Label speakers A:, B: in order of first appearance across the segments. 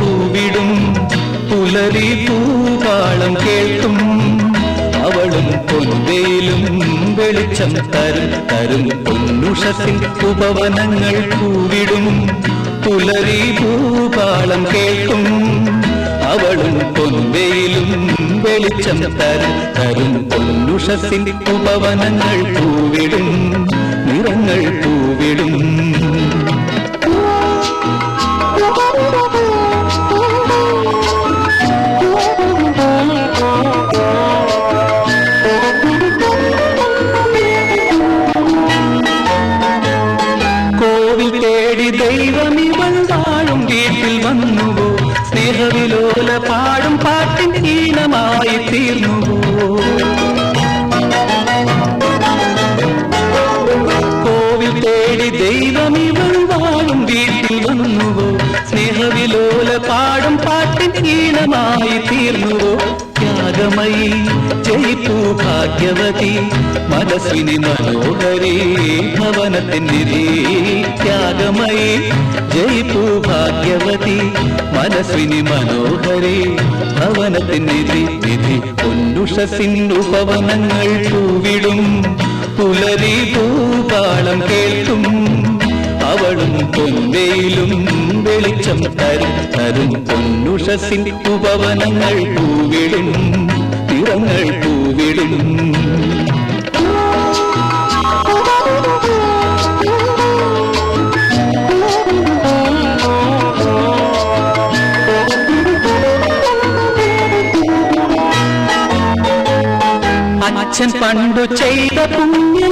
A: പൂവിടും. പുലരി പൂവാളം കേൾക്കും. അവളും പൊൻവേലും വെളിച്ചം തരും. തരും പൊന്നുഷത്തിൻ ഉപവനങ്ങൾ പൂവിടും. പുലരി പൂവാളം കേൾക്കും. അവളും പൊൻവേലും വെളിച്ചം തരും. തരും പൊന്നുഷത്തിൻ ഉപവനങ്ങൾ പൂവിടും. നിറങ്ങൾ പൂവിടും. സ്നേഹവിലോല പാടും പാട്ടിൻ ഹീനമായി തീർന്നു കോവിൽ തേടി ദൈവം ഇവൾ വാഴും വീട്ടിൽ വന്നുവോ? സ്നേഹവിലോല പാടും പാട്ടിൻ ഹീനമായി തീർന്നുവോ ത്യാഗമയി ജയിപ്പൂ ഭാഗ്യവതി. മനസ്സിനി മനോഹരി ഭവനത്തിനിരി ത്യാഗമയി ജയിപ്പൂ ഭാഗ്യവതി. മനസ്സിനി മനോഹരി ഭവനത്തിനിരി വിധി പൊന്നുഷസിന്നു പവനങ്ങൾ പൂവിടും. പുലരി പൂപാളം കേൾക്കും. പൊൻവേയിലും വെളിച്ചം തരും. തരും പൊന്നുഷസിൻ ഉപവനങ്ങൾ പൂവിടും. നിറങ്ങൾ പൂവിടും. അച്ഛൻ പണ്ടു ചെയ്ത പുണ്യ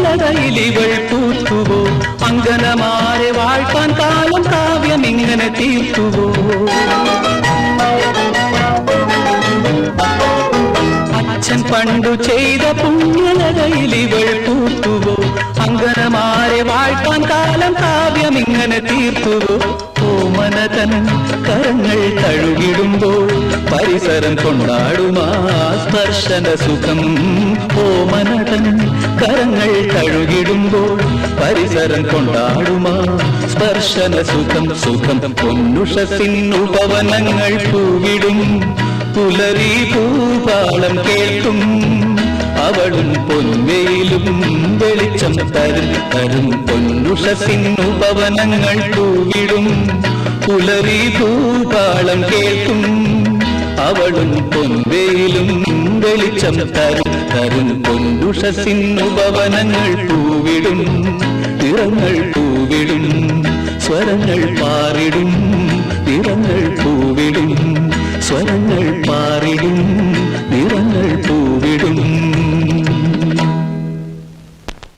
A: ഇവൾ പൂത്തുവോ? അങ്കനമാരെ വാഴ്ത്താൻ കാലം കാവ്യം ഇങ്ങനെ തീർത്തുവോ അച്ഛൻ പണ്ടു ചെയ്ത പുണ്യനടയിൽ ഇവൾ പൂത്തുവോ അങ്കനമാരെ വാഴ്ത്താൻ കാലം കാവ്യം ഇങ്ങനെ തീർത്തുവോ ഓമനതൻ കരങ്ങൾ തഴുകിടുമ്പോൾ പരിസരം കൊണ്ടാടുമാ സ്പർശന സുഖം. ഓമനതൻ കരങ്ങൾ തഴുകിടുമ്പോൾ പരിസരം കൊണ്ടാടുമാ സ്പർശന സുഖം സുഖം. പൊന്നുഷത്തിനുപവനങ്ങൾ പൂവിടും. പുലരി പൂപാളം കേൾക്കും. അവളും പൊൻവേയിലും വെളിച്ചം തരും തരും. പൊന്നുഷത്തിനുപവനങ്ങൾ പൂവിടും. പുലരി പൂപാളം കേൾക്കും. അവളും പൊൻവേയിലും വെളിച്ചം തരും തരും. പൊന്നുഷത്തിനുപവനങ്ങൾ പൂവിടും. നിറങ്ങൾ